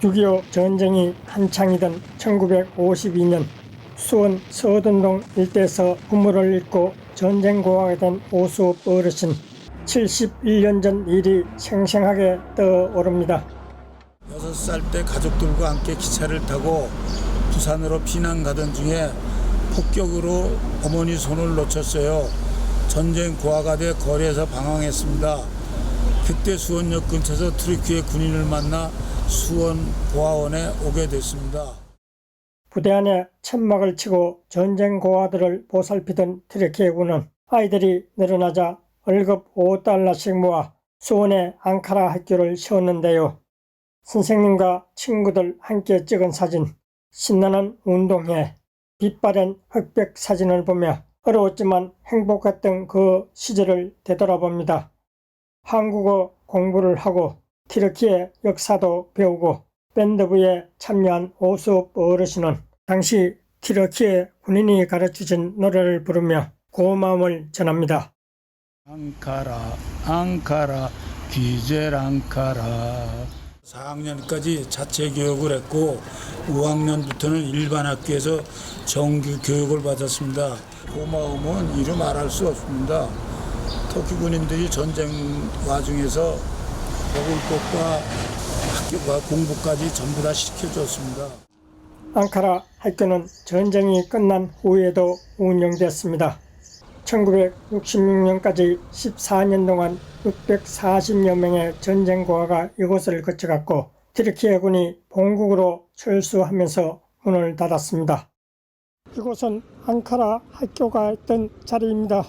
6.25 전쟁이 한창이던 1952년 수원 서둔동 일대에서 부모를 잃고 전쟁고아가 된 오수업 어르신 71년 전 일이 생생하게 떠오릅니다. 여섯 살때 가족들과 함께 기차를 타고 부산으로 피난 가던 중에 폭격으로 어머니 손을 놓쳤어요. 전쟁 고아가 돼 거리에서 방황했습니다. 그때 수원역 근처에서 트리키의 군인을 만나 수원 고아원에 오게 됐습니다. 부대 안에 천막을 치고 전쟁 고아들을 보살피던 트레키군은 아이들이 늘어나자 월급 5달러씩 모아 수원의 앙카라 학교를 세웠는데요. 선생님과 친구들 함께 찍은 사진, 신나는 운동회, 빛바랜 흑백 사진을 보며 어려웠지만 행복했던 그 시절을 되돌아봅니다. 한국어 공부를 하고 티르키의 역사도 배우고 밴드부에 참여한 오수업 어르신은 당시 티르키의 군인이 가르쳐준 노래를 부르며 고마움을 전합니다. 앙카라 앙카라 기젤 앙카라 4학년까지 자체 교육을 했고 5학년부터는 일반 학교에서 정규 교육을 받았습니다. 고마움은 이루 말할 수 없습니다. 터키 군인들이 전쟁 와중에서 것과 학교과 공부까지 전부 다 시켜줬습니다. 앙카라 학교는 전쟁이 끝난 후에도 운영됐습니다. 1966년까지 14년 동안 640여 명의 전쟁고아가 이곳을 거쳐갔고 티르키예군이 본국으로 철수하면서 문을 닫았습니다. 이곳은 앙카라 학교가 있던 자리입니다.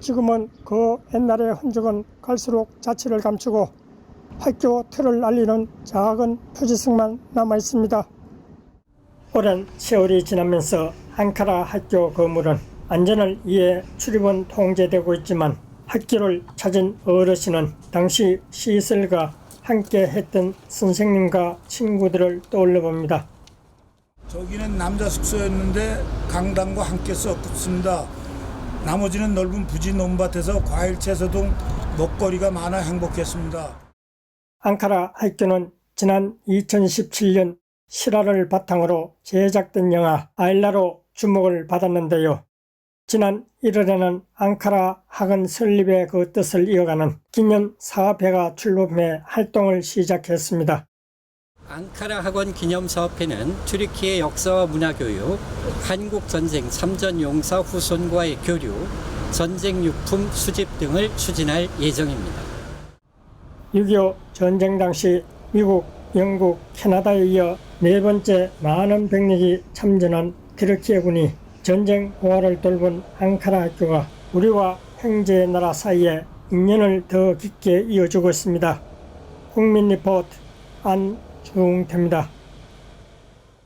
지금은 그 옛날의 흔적은 갈수록 자취를 감추고 학교 틀을 알리는 작은 표지석만 남아 있습니다. 오랜 세월이 지나면서 앙카라 학교 건물은 안전을 위해 출입은 통제되고 있지만 학교를 찾은 어르신은 당시 시설과 함께 했던 선생님과 친구들을 떠올려 봅니다. 저기는 남자 숙소였는데 강당과 함께 썼습니다. 나머지는 넓은 부지 논밭에서 과일 채소 등 먹거리가 많아 행복했습니다. 앙카라 학교는 지난 2017년 실화를 바탕으로 제작된 영화 아일라로 주목을 받았는데요. 지난 1월에는 앙카라 학원 설립의 그 뜻을 이어가는 기념 사업회가 출범해 활동을 시작했습니다. 앙카라 학원 기념 사업회는 튀르키의 역사와 문화 교육, 한국 전쟁 삼전 용사 후손과의 교류, 전쟁 유품 수집 등을 추진할 예정입니다. 6.25 전쟁 당시 미국, 영국, 캐나다에 이어 네 번째 많은 병력이 참전한 티르키예군이 전쟁 고아를 돌본 앙카라 학교가 우리와 형제 나라 사이에 인연을 더 깊게 이어주고 있습니다. 국민 리포트 안중태입니다.